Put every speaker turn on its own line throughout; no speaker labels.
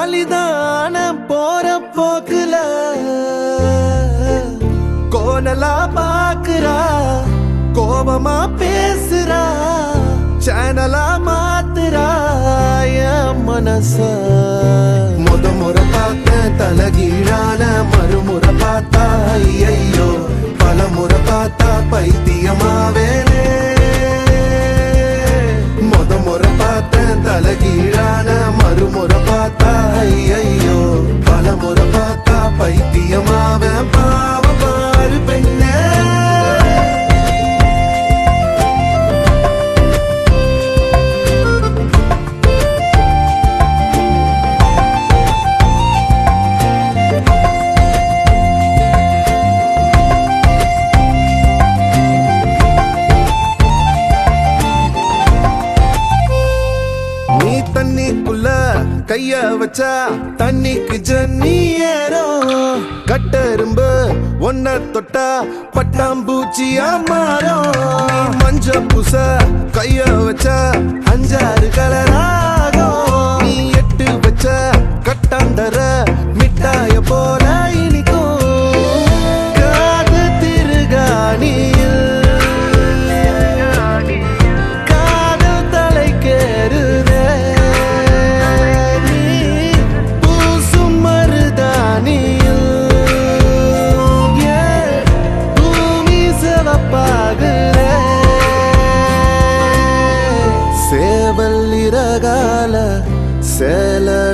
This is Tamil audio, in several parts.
காலிதான போற போக்குல கோலலா பாக்குறா கோபமா பேசுறா சேனலா மாத்துறா என் மனச. முத முறை பார்த்த தலகீழான மறுமுறை பார்த்தா ஐயோ பல முறை பார்த்தா பைத்தியமாவேனே. முத முறை பார்த்த தலகீழான முறை பார்த்தா ஐயோ பல முறை பார்த்தா பைத்தியமாவேன். கைய வச்சா தண்ணிக்கு ஜன்னி கட்டரும்பு ஒன்ன தொட்டா பட்டாம்பூச்சியா மாறும் மஞ்ச பூச கைய வச்சா அஞ்சாறு கலராகும் நீ எட்டு வச்ச கட்டாந்தர மிட்டாய போற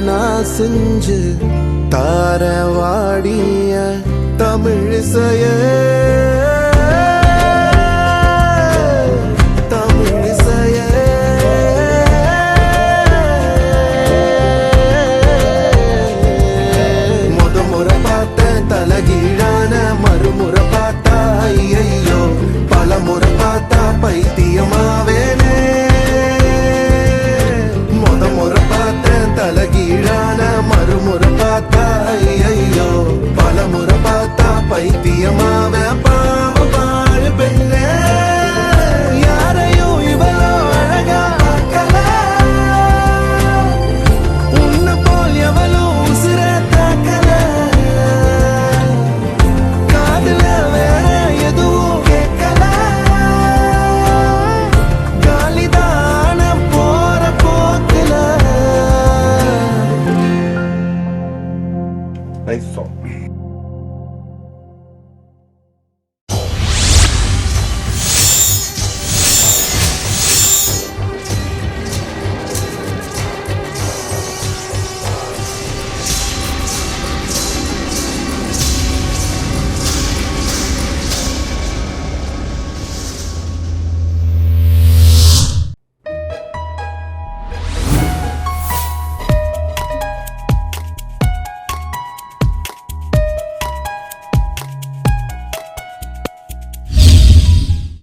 நான் செஞ்சு தார வாடிய தமிழிசைய தமிழிசைய முத முறை பார்த்த தலகீழான மறுமுறை பார்த்தா ஐயையோ. பல முறை பார்த்தா பைத்தியமாவே. É isso só.